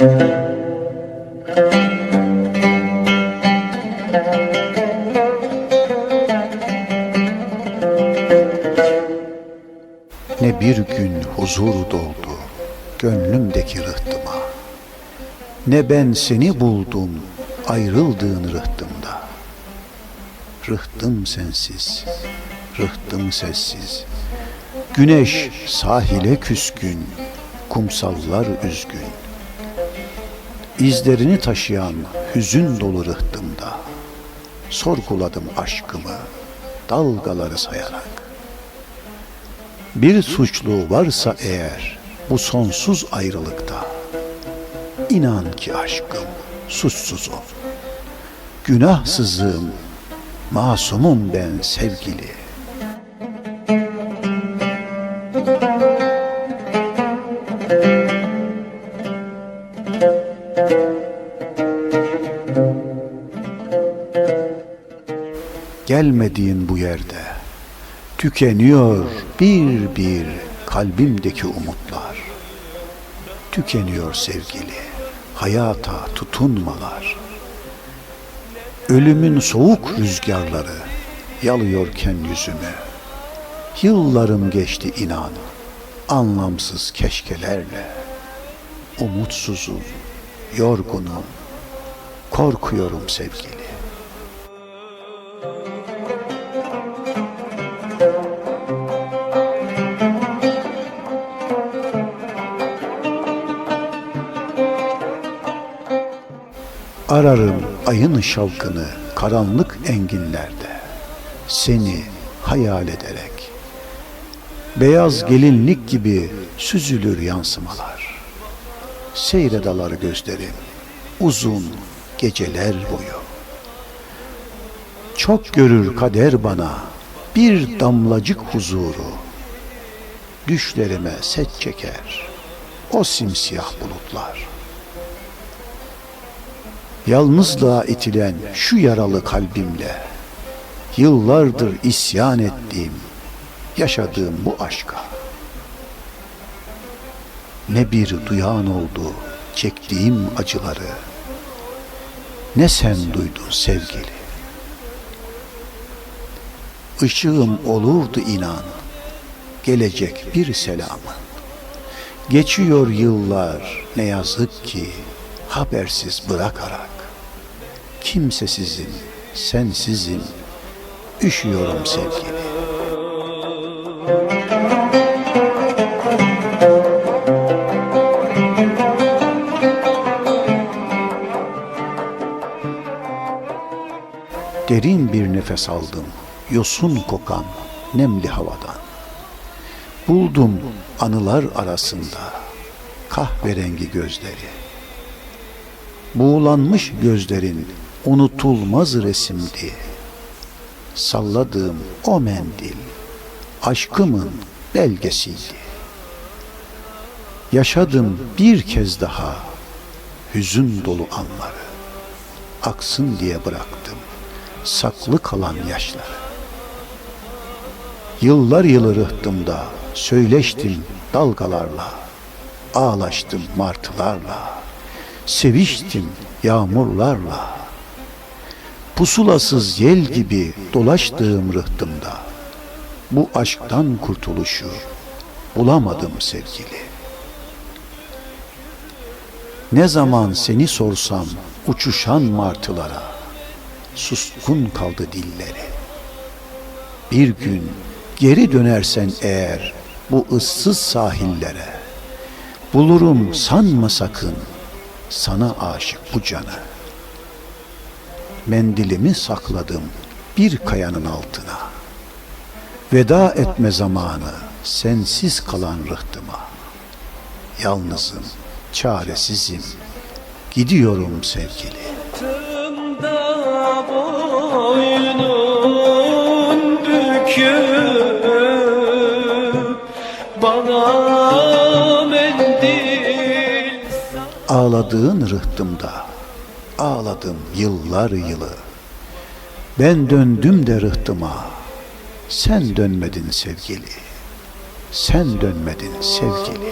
Ne bir gün huzur doldu gönlümdeki rıhtıma. Ne ben seni buldum ayrıldığın rıhtımda. Rıhtım sensiz, rıhtım sessiz. Güneş sahile küskün, kumsallar üzgün. İzlerini taşıyan hüzün dolu rıhtımda. Sorguladım aşkımı dalgaları sayarak. Bir suçlu varsa eğer bu sonsuz ayrılıkta inan ki aşkım suçsuzum. Günahsızım, masumum ben sevgili. Gelmediğin bu yerde tükeniyor bir bir kalbimdeki umutlar. Tükeniyor sevgili, hayata tutunmalar. Ölümün soğuk rüzgarları yalıyorken yüzümü. Yıllarım geçti inan, anlamsız keşkelerle. Umutsuzum, yorgunum, korkuyorum sevgili. Ararım ayın şalkını karanlık enginlerde. Seni hayal ederek. Beyaz gelinlik gibi süzülür yansımalar. Seyredalar gözlerim uzun geceler boyu. Çok görür kader bana bir damlacık huzuru. Düşlerime set çeker o simsiyah bulutlar. Yalnızlığa itilen şu yaralı kalbimle yıllardır isyan ettiğim, yaşadığım bu aşka ne bir duyan oldu çektiğim acıları ne sen duydun sevgili. Işığım olurdu inan gelecek bir selamın. Geçiyor yıllar ne yazık ki habersiz bırakarak. Kimsesizim, sensizim, üşüyorum sevgili. Derin bir nefes aldım, yosun kokan nemli havadan. Buldum anılar arasında kahverengi gözleri. Buğulanmış gözlerin unutulmaz resimdi. Salladığım o mendil aşkımın belgesiydi. Yaşadım bir kez daha hüzün dolu anları. Aksın diye bıraktım saklı kalan yaşları. Yıllar yılı rıhtımda söyleştim dalgalarla, ağlaştım martılarla, seviştim yağmurlarla. Pusulasız yel gibi dolaştığım rıhtımda bu aşktan kurtuluşu bulamadım sevgili. Ne zaman seni sorsam uçuşan martılara suskun kaldı dilleri. Bir gün geri dönersen eğer bu ıssız sahillere bulurum sanma sakın sana aşık bu canı. Mendilimi sakladım bir kayanın altına. Veda etme zamanı sensiz kalan rıhtıma. Yalnızım, çaresizim, gidiyorum sevgili. Sırtında boynun büküp Bana Ağladığın rıhtımda ağladım yıllar yılı. Ben döndüm de rıhtıma, sen dönmedin sevgili. Sen dönmedin sevgili.